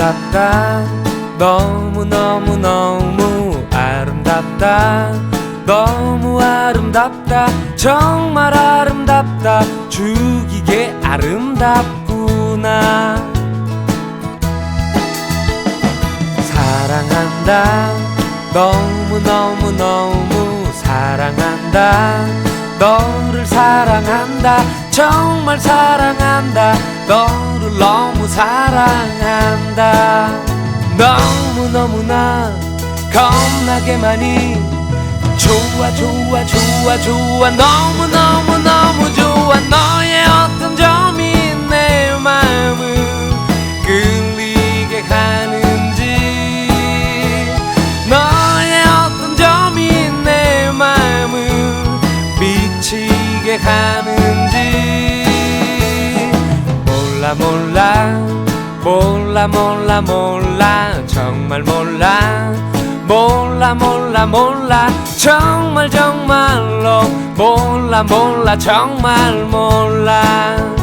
아름답다. 너무 너무 너무 아름답다. 너무 아름답다. 정말 아름답다. 죽이게 아름답구나. 사랑한다. 너무 너무 너무 사랑한다. 너를 사랑한다. 정말 사랑한다. 너를 너무 사랑한다 너무 너무나 겁나게 많이 좋아 좋아 좋아 좋아 너무 너무 너무 좋아. 너의 어떤 점이 내 마음을 끌리게 하는지. 너의 어떤 점이 내 마음을 미치게 하는지. 몰라 몰라 몰라 몰라 몰라. 정말 몰라. 몰라 몰라 몰라. 정말 정말로 몰라 몰라. 정말 몰라